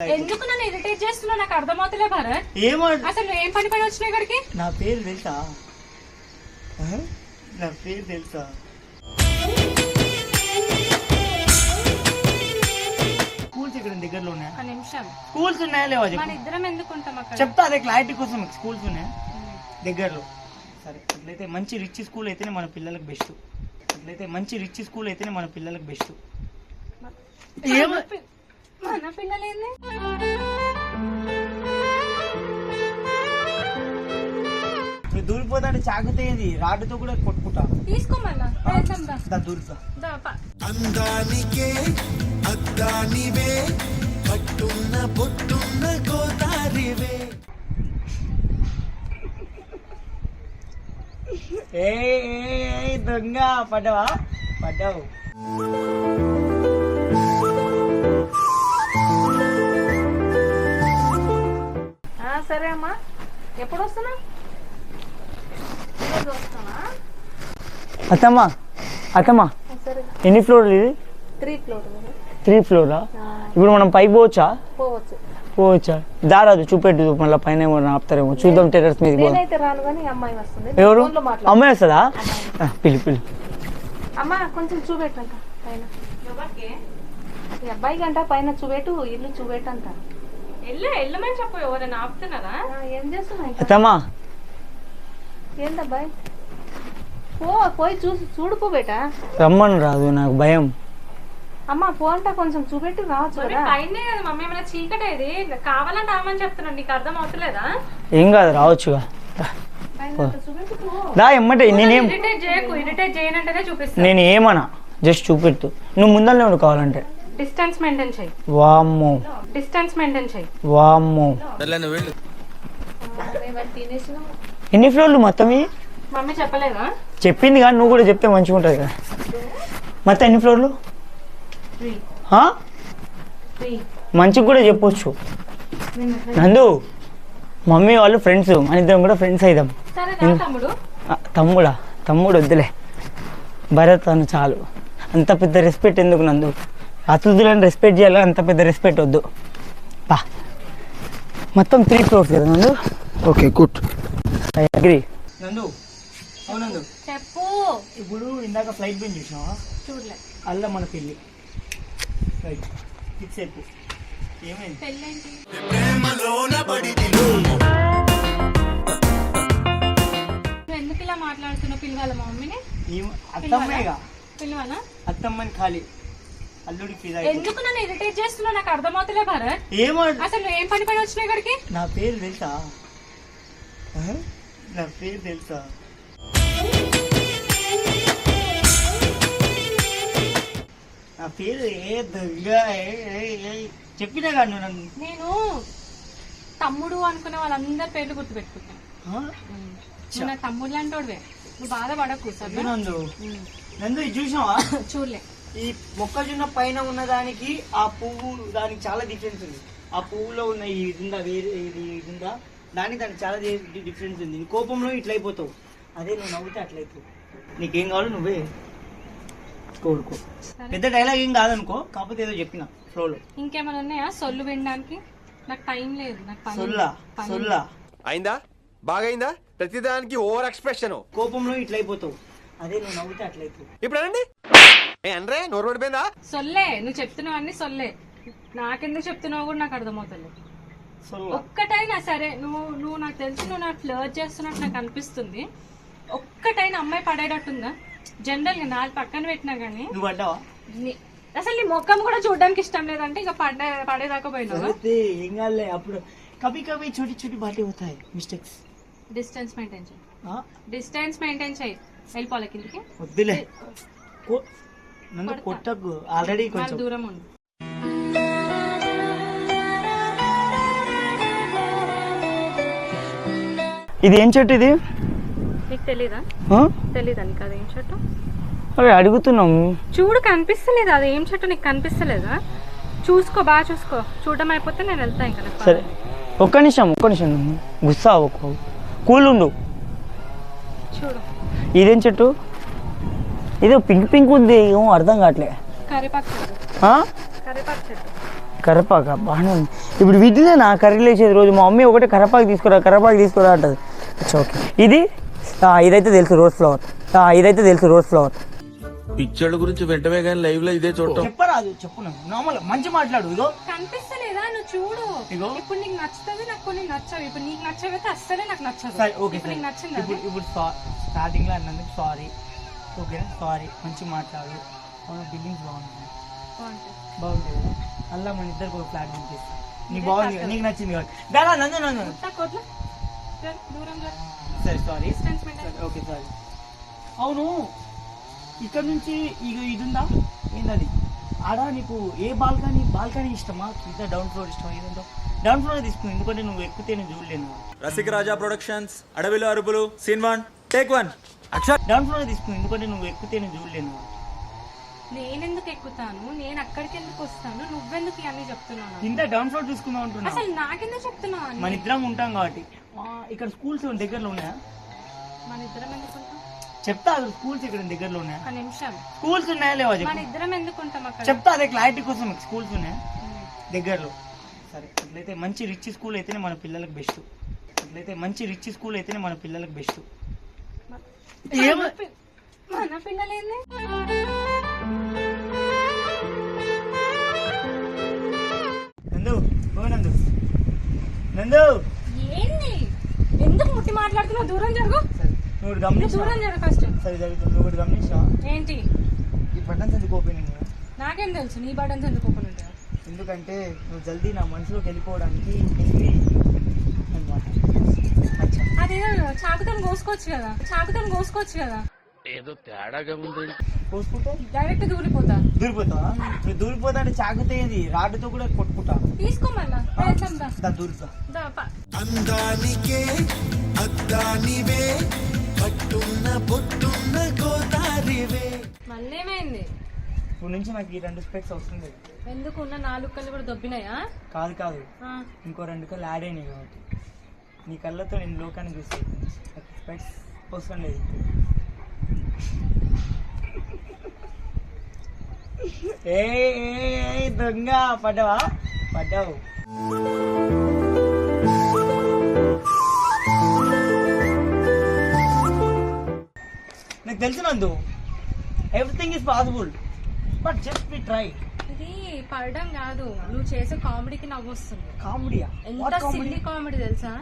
ఎందుకు నన్ను ఇరిటేట్ చేస్తున్నావు? నాకు అర్థమవుతలే భరత్. ఏమో అసలు నువ్వు ఏం పని పని వచ్చినావు ఇక్కడికి? నా పేరు తెలుసా? ఆ? నా పేరు తెలుసా? స్కూల్స్ ఇక్కడ దగ్గరలో ఉన్నాయా? ఒక నిమిషం. స్కూల్స్ ఉన్నాయా లేవా మన చెప్పు ఇద్దరం ఎందుకు ఉంటాం అక్కడ? చెప్తా అదే క్లారిటీ కోసం స్కూల్స్ ఉన్నాయా. దగ్గరలో. సరే అట్లయితే మంచి రిచ్ స్కూల్ అయితేనే మన పిల్లలకు బెస్ట్ అట్లయితే మంచి రిచ్ స్కూల్ అయితేనే మన పిల్లలకు బెస్ట్ ఏమో మన పి- మన పిల్లలేంది ఇప్పుడు దూరిపోతాంటే చాకుతేది రాడ్డుతో కూడా కొట్టుకుంటా. తీసుకో మళ్ళా. వెళ్దాం దా. దా దూరిపా. దా, పా. అందానికే అద్దానివే పొట్టున్న గోదారివే. ఏ దొంగ పడ్డావా? పడ్డావు. సరే అమ్మా. ఎప్పుడు వస్తున్నా అత్తమ్మా అత్తమ్మా సరే. ఎన్ని ఫ్లోర్లు ఇది? త్రీ ఫ్లోర్ త్రీ ఫ్లోరా ఇప్పుడు మనం పైకి పోవచ్చా? పోవచ్చు. పోవచ్చా? దారాదు చూపెట్టు మళ్ళీ పైన ఆపుతారేమో. చూద్దాం టెర్రస్ మీద ఎవరు? అమ్మాయి వస్తుందా? ఆ, పిల్లి పిల్లి అమ్మా కొంచెం చూపెట్టంట పైన. ఈ అబ్బాయి గంట పైన చూపెట్టు ఇల్లు చూపెట్టంట. అత్తమ్మా. ఏందబ్బాయి? పో పోయి చూసి చూడుకో బేటా. రమ్మను రాదు నాకు భయం. అమ్మ పో అంట కొంచెం చూపెట్టి రావచ్చు కదా. పైనే కదా మమ్మీ ఏమైనా చీకటి ఇది? కావాలంటే ఆమని చెప్తున్నాను నీకు అర్థం అవుతలేదా? ఏం కాదు రావచ్చుగా. రా. ఎమ్మటే నేనేం ఇరిటేట్ చేయకు ఇరిటేట్ చేయనంటేనే చూపిస్తా. నేను ఏమన్నా జస్ట్ చూపెట్టు. నువ్వు ముందరనే ఉండు కావాలంటే. డిస్టెన్స్ మెయింటైన్ చేయి. వామ్మో. డిస్టెన్స్ మెయింటైన్ చేయి. వామ్మో. ఎన్ని ఫ్లోర్లు మొత్తం? మమ్మీ చెప్పలేదా? చెప్పింది కానీ నువ్వు కూడా చెప్తే మంచిగా ఉంటుంది కదా. మొత్తం ఎన్ని ఫ్లోర్లు మంచిగా కూడా చెప్పొచ్చు. నందు మమ్మీ వాళ్ళు ఫ్రెండ్స్ మన ఇద్దరం కూడా ఫ్రెండ్స్ అయిదాం. తమ్ముడా. తమ్ముడు వద్దులే. భరత్ అని చాలు. అంత పెద్ద రెస్పెక్ట్ ఎందుకు నందు? అతిథులను రెస్పెక్ట్ చేయాలి అంత పెద్ద రెస్పెక్ట్ వద్దు. బా మొత్తం త్రీ ఫ్లోర్స్ కదా నందు? ఓకే గుడ్ ఐ అగ్రి నందు అవునందు చెప్పు. ఇప్పుడు ఇందాక ఫ్లైట్ బిన్ చూసినావా? చూడలే. అల్ల మన పెళ్ళి. రైట్ ఫిక్స్ అయిపో. ఏమైంది? పెళ్ళేంటి ప్రేమలోన పడిది నువ్వు ఎందుకు ఇలా మాట్లాడుతున్నావు? పిలవాల మా మమ్మీని అత్తమ్మేగా పిలవాలా? అత్తమ్మని ఖాళీ. అల్లుడికి ఫిదా ఎందుకు నన్ను ఇరిటేట్ చేస్తున్నావు? నాకు అర్థమవుతలే భరత్. ఏమో? అసలు నువ్వు ఏం పని పని వచ్చినావు ఇక్కడికి? నా పేరు తెలుసా? ఆ? నా పేరు తెలుసా? నా పేరు ఏ దొంగ? ఏ, ఏ, ఏ. చెప్పినా కానీ నువ్వు నన్ను. నేను తమ్ముడు అనుకునే వాళ్ళందరి పేర్లు గుర్తుపెట్టుకుంటాను ఆ? నువ్వు నా తమ్ముడు లాంటోడివే. నువ్వు బాధపడకు సరేనా? నందు? నందు ఇది చూసినావా? చూడలే. ఈ మొక్కజొన్న పైన ఉన్న దానికి ఆ పువ్వు దానికి చాలా డిఫరెన్స్ ఉంది. ఆ పువ్వులో ఉన్న ఈ ఇది ఉందా వేరే ఇది ఇది ఉందా దానికి దానికి చాలా డిఫరెన్స్ ఉంది. నీ కోపంలో ఇట్లా అయిపోతావు. అదే నువ్వు నవ్వుతే అట్లయిపోవు నీకేం కావాలో నువ్వే కోరుకో. పెద్ద డైలాగ్ ఏం కాదనుకో కాకపోతే ఏదో చెప్పిన ఫ్లోలో ఇంకేమైనా ఉన్నాయా? సొల్లు వినడానికి? నాకు టైం లేదు. నాకు పని సొల్లా పని సొల్లా. అయిందా? బాగైందా? ప్రతిదానికి ఓవర్ ఎక్స్ప్రెషన్ కోపంలో ఇట్లా అయిపోతావు. అదే నువ్వు నవ్వుతే అట్లయిపోవు ఇప్పుడు అనండి. ఏ అనరే నోరు పడిపోయిందా? సొల్లే నువ్వు చెప్తున్నావన్నీ సొల్లే. నాకెందుకు చెప్తున్నావు కూడా నాకు అర్థమవుతలేదు సొల్లా. ఒక్కటైనా సరే నువ్వు నువ్వు నాకు తెలిసి నువ్వు నాకు ఫ్లర్ట్ చేస్తున్నట్టు నాకు అనిపిస్తుంది. ఒక్కటైనా అమ్మాయి పడేటట్టుందా? జనరల్గా నాలుగు పక్కన పెట్టినా గానీ. నువ్వు పడ్డావా? నీ- అసలు నీ ముఖం కూడా చూడడానికి ఇష్టం లేదంటే ఇంకా పడే పడేదాకా పోయినావు? ఏం కాదులే అప్పుడు కవి కవి చోటి చోటి బాటే అవుతాయి మిస్టేక్స్ డిస్టెన్స్ మెయింటైన్ చేయి. డిస్టెన్స్ మెయింటైన్ చేయి. వెళ్ళిపోవాలి కిందికి. వద్దులే. కో- నన్ను కొట్టకు ఆల్రెడీ కొంచెం. దూరం ఉండు. ఇది ఏం చెట్టు ఇది? నీకు తెలీదా? నీకు అదేం చెట్టు? అరే అడుగుతున్నాం. చూడు కనిపిస్తలేదు అది? ఏం చెట్టు నీకు కనిపిస్తలేదా? చూసుకో బాగా చూసుకో. చూడడం అయిపోతే నేను వెళ్తా ఇంకా సరే. ఒక్క నిమిషం ఒక్క నిమిషం. గుస్సా ఒక్క. కూల్ ఉండు చూడు. ఇదేం చెట్టు? ఇదో పింక్ పింక్ ఉంది ఏమో అర్థం కావట్లే. కరపాక బాగానే ఉంది. ఇప్పుడు వీటినే నా కర్రీలు వేసేది రోజు. మా మమ్మీ ఒకటే కరపాకు తీసుకురా కరపాకు తీసుకురా అంటది. ఓకే. ఇది? ఆ, ఇదైతే తెలుసు రోజ్ ఫ్లవర్. ఆ, ఇదైతే తెలుసు రోజ్ ఫ్లవర్. పిక్చర్ల గురించి వెంటనే కానీ లైవ్లో ఇదే చూడటం. చెప్పరాదు చెప్పు నార్మల్ మంచి మాట్లాడు ఇగో. కనిపిస్తలేదా? నువ్వు చూడు. ఇగో. ఇప్పుడు నీకు నచ్చుతుంది నాకు కొన్ని నచ్చవు. ఇప్పుడు నీకు నచ్చవైతే అస్సలే నాకు నచ్చదు. సరే ఓకే నీకు నచ్చిందా? ఇప్పుడు ఇప్పుడు స్టార్టింగ్లో అన్నందుకు సారీ ఓకేనా సారీ మంచి మాట్లాడు. బిల్డింగ్స్ బాగుంటుంది బాగుంటుంది. బాగుంటుంది కదా? అలా మన ఇద్దరికి ఒక ఫ్లాట్ బుక్ చేస్తాం నీకు బాగుంది? నీకు నచ్చింది కాబట్టి. దాదా జర దూరంగా. సరే సారీ ఓకే సారీ అవును ఇక్కడ నుంచి ఇక ఇది ఉందా ఏంటది ఆడ నీకు ఏ బాల్కనీ బాల్కనీ ఇష్టమా? కింద డౌన్ ఫ్లోర్ ఇష్టమా? ఏదంటో డౌన్ ఫ్లోర్ తీసుకుని ఎందుకంటే నువ్వు ఎక్కితే నేను చూడలేను. రసిక రాజా ప్రొడక్షన్స్ అడవిలో అరుపులు scene one take one. Down floor తీసుకుని ఎందుకంటే నువ్వు ఎక్కితే నేను చూడలేను. నేనెందుకు ఎక్కుతాను? నేను అక్కడికి ఎందుకు వస్తాను? నువ్వెందుకు ఇవన్నీ చెప్తున్నాను కింద డౌన్ ఫ్లోర్ తీసుకుందాం అంటున్నా అసలు నాకెందుకు చెప్తున్నావు? మన ఇద్దరం ఉంటాం కాబట్టి. ఇక్కడ స్కూల్స్ దగ్గరలో ఉన్నాయా? మన ఇద్దరం ఎందుకుంటాం చెప్తా అక్కడ స్కూల్స్ ఇక్కడ దగ్గరలో ఉన్నాయా? నిమిషం. స్కూల్స్ ఉన్నాయా లేవా మన ఇద్దరం ఎందుకుంటాం అక్కడ? చెప్తా అదే క్లారిటీ కోసం స్కూల్స్ ఉన్నాయా? దగ్గరలో. సరే అట్లయితే మంచి రిచ్ స్కూల్ అయితేనే మన పిల్లలకు బెస్ట్ అట్లయితే మంచి రిచ్ స్కూల్ అయితేనే మన పిల్లలకు బెస్ట్ మన పిల్లలేంది నందు ఓ నందు. నందు! ఏంది? ఎందుకు ముట్టి మాట్లాడుతున్నావు? దూరం జరుగు. నువ్వు గమనించా. దూరం జరుగు ఫస్ట్. సరే జరుగుతుంది నువ్వు గమనించా. ఏంటి? ఈ బటన్స్ ఎందుకు ఓపెన్ నాకేం తెలుసు నీ బటన్స్ ఎందుకు ఓపెన్ ఉంటాయో? ఎందుకంటే నువ్వు జల్దీ నా మనసులోకి వెళ్ళిపోవడానికి అచ్చా అదేదో చాకుతో కోసుకోవచ్చు కదా. చాకుతో కోసుకోవచ్చు కదా. కోసుకుంటే డైరెక్ట్ దూరిపోతా. దూరిపోతావా? నువ్వు దూరిపోతా అంటే చాకుతేది రాడ్డుతో కూడా కొట్టుకుంటా. తీసుకో మళ్ళా. వేద్దాం దా. దా దూరిపా. దా, ప- అందానికే అద్దానివే పట్టున్న పొట్టున్న గోదారివే. మళ్ళీ ఏమైంది? ఇప్పుడు నుంచి నాకు ఈ రెండు స్పెక్స్ అవసరం లేదు. ఎందుకు? ఉన్న నాలుగు కళ్ళు కూడా దొబ్బినాయా? కాదు కాదు. ఇంకో రెండు కళ్ళు యాడ్ అయినాయి కాబట్టి. నీ కళ్ళతో నేను లోకాన్ని చూస్తాను నాకు స్పెక్స్ అవసరం లేదు. ఏ దొంగ పడ్డావా? పడ్డావు. నాకు తెలిసినందు everything is possible but just be try పడడం కాదు. నువ్వు చేసే కామెడీకి నవ్వు వస్తుంది కామెడీయా? ఎంత సిల్లీ కామెడీ తెలుసా?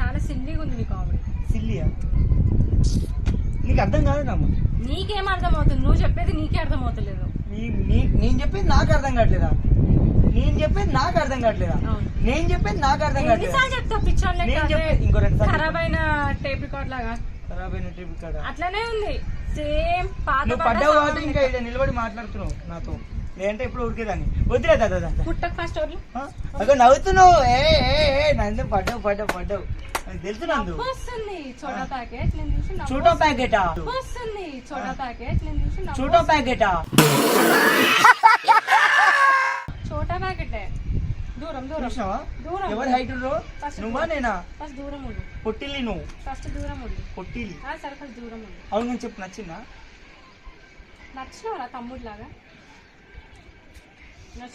చాలా సిల్లీగా ఉంది నీ కామెడీ. సిల్లియా? నీకు అర్థం కాదు నమ్మ నీకేం అర్థమవుతుంది? నువ్వు చెప్పేది నీకే అర్థమవుతలేదు. నీ- నీ- నేను చెప్పేది నాకు అర్థం కావట్లేదా? నేను చెప్పేది నాకు అర్థం కావట్లేదా. నేను చెప్పేది నాకు అర్థం కావట్లేదా? నేను చెప్పేది ఇంకో రెండు ఖరాబ్ అయిన టేప్ రికార్డ్ లాగా. ఖరాబ్ అయిన ఇక్కడ అట్లనే ఉంది. సేమ్ పాత పడ్డావు ఇంకా నిలబడి మాట్లాడుతున్నావు నాతో. లేదంటే ఇప్పుడు ఉరికేదాన్ని. వద్దులే దాదా దాదా పుట్టకు ఫస్ట్ వదిలి అక్కడ నవ్వుతున్నావు. ఏ ఏ ఏ నందు పడ్డావు పడ్డావు పడ్డావు. నాకు తెలుసు నందు. వస్తుంది. చోటా ప్యాకెట్ నేను చూసి చూటో ప్యాకెటా? వస్తుంది. చోటా ప్యాకెట్ నేను చూసి చూటో ప్యాకెటా? చోటా ప్యాకెటే. దూరం దూరం. దూరం. ఎవరు హైట్ నువ్వా నేనా? ఫస్ట్ దూరం ఉండు. పొట్టిల్లి నువ్వు. ఫస్ట్ దూరం ఉండు. పొట్టిల్లి ఆ సరే ఫస్ట్ దూరం ఉండు. అవును నేను చెప్పు నచ్చిందా? నచ్చినవరా తమ్ముడు లాగా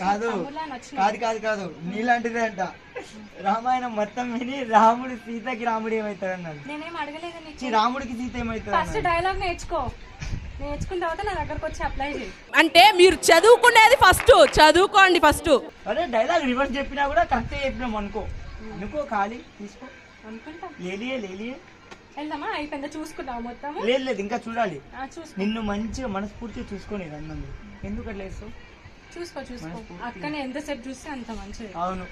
కాదు. కాదు కాదు కాదు. నీలాంటిదే అంట. రామాయణం మొత్తం విని రాముడు సీతకి రాముడు ఏమవుతాడు అన్నాడు నేనేం అడగలేదు రాముడికి సీత ఏమవుతాడు ఫస్ట్ అన్నాడు డైలాగ్ నేర్చుకో. నేర్చుకున్న తర్వాత నా దగ్గరకు వచ్చి అప్లై చేయి. అంటే మీరు చదువుకునేది ఫస్ట్. చదువుకోండి ఫస్ట్. అరే డైలాగ్ రివర్స్ చెప్పినా కూడా కరెక్టే చెప్పినాం అనుకో. అనుకో ఖాళీ తీసుకో. అనుకుంటా. లేలియే లేలియే వెళ్దామా? అయిపోయిందా? చూసుకున్నావు మొత్తము? లేదు లేదు ఇంకా చూడాలి. నిన్ను మంచిగా మనస్ఫూర్తిగా చూసుకొని అన్నందు ఎందుకు అట్లా చూసుకో చూసుకో. అక్కనే ఎంతసేపు చూస్తే అంత మంచిది. అవును.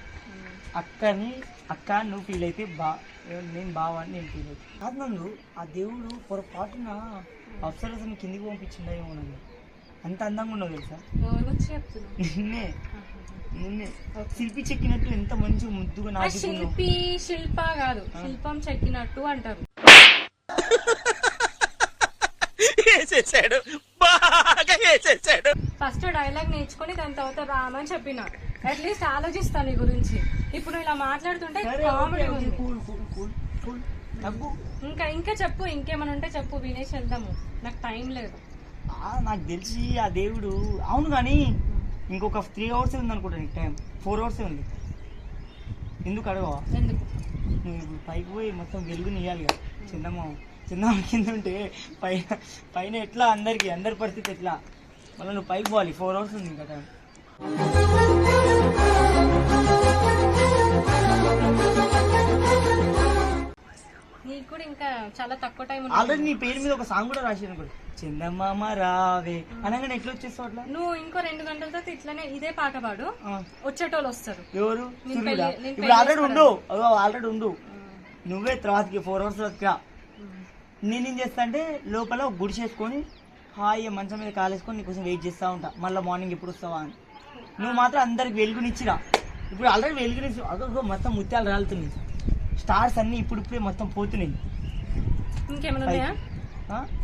అక్కని అక్క నువ్వు ఫీల్ అయితే బా నేను బావా అని నేను ఫీల్ అవుతాను కాదు నందు ఆ దేవుడు పొరపాటున అప్సరసని కిందికి పంపించిండేమో నన్ను అంత అందంగా ఉన్నావు తెలుసా? నిన్నే నిన్నే. శిల్పి చెక్కినట్టు ఎంత మంచి ముద్దుగా నాటుకున్నావు శిల్పి శిల్ప కాదు శిల్పం చెక్కినట్టు అంటారు. వేసేసాడు బాగా వేసేసాడు ఫస్ట్ డైలాగ్ నేర్చుకొని దాని తర్వాత రామని చెప్పిన. అట్లీస్ట్ ఆలోచిస్తాను నీ గురించి. ఇప్పుడు ఇలా మాట్లాడుతుంటే కామెడీ ఉంది. ఇంకా ఇంకా చెప్పు ఇంకేమైనా ఉంటే చెప్పు వినేసి వెళ్దాము. నాకు టైం లేదు. ఆ, నాకు తెలిసి ఆ దేవుడు అవును కానీ ఇంకొక త్రీ అవర్స్ ఉంది అనుకుంటా నీకు టైం. ఫోర్ అవర్స్ ఉంది. ఎందుకు అడగవా? ఎందుకు? నువ్వు ఇప్పుడు పైకి పోయి మొత్తం వెలుగుని ఇవ్వాలి కదా. చిన్నమ్మ చిన్నమ్మ కింద ఉంటే పైన పైన ఎట్లా? అందరికి అందరి పరిస్థితి ఎట్లా? మళ్ళీ నువ్వు పైకి పోవాలి ఫోర్ అవర్స్ ఉంది ఇంకా టైం నీకు కూడా ఇంకా చాలా తక్కువ టైం ఆల్రెడీ నీ పేరు మీద ఒక సాంగ్ కూడా రాశాను కూడా చందమామ రావే అనగానే ఎట్లా వచ్చేస్తావు అట్లా? నువ్వు ఇంకో రెండు గంటల తర్వాత ఇట్లానే ఇదే పాట పాడు. ఆ, వచ్చేటోళ్ళు వస్తారు. ఎవరు? నేను సూర్యుడా? పెళ్ళి- నేను ఇప్పుడు పెళ్ళి ఆల్రెడీ ఉండు. ఆల్రెడీ ఉండు. నువ్వే తర్వాతకి ఫోర్ అవర్స్ రా. నేనేం చేస్తా అంటే లోపల ఒక గుడి చేసుకొని హాయిగా మంచం మీద కాలేసుకొని నీకోసం వెయిట్ చేస్తా ఉంటా. మళ్ళీ మార్నింగ్ ఎప్పుడు వస్తావా అని. నువ్వు మాత్రం అందరికి వెలుగునిచ్చిరా. ఇప్పుడు ఆల్రెడీ వెలుగునిచ్చి అదో మొత్తం ముత్యాలు రాలుతున్నాయి. స్టార్స్ అన్ని ఇప్పుడు ఇప్పుడే మొత్తం పోతున్నాయి. ఇంకేమైనా?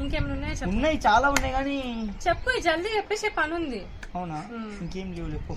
ఇంకేమైనా ఉన్నాయా? చాలా ఉన్నాయి కానీ చెప్పు జల్దీ చెప్పేసే పని ఉంది అవునా ఇంకేం లేవు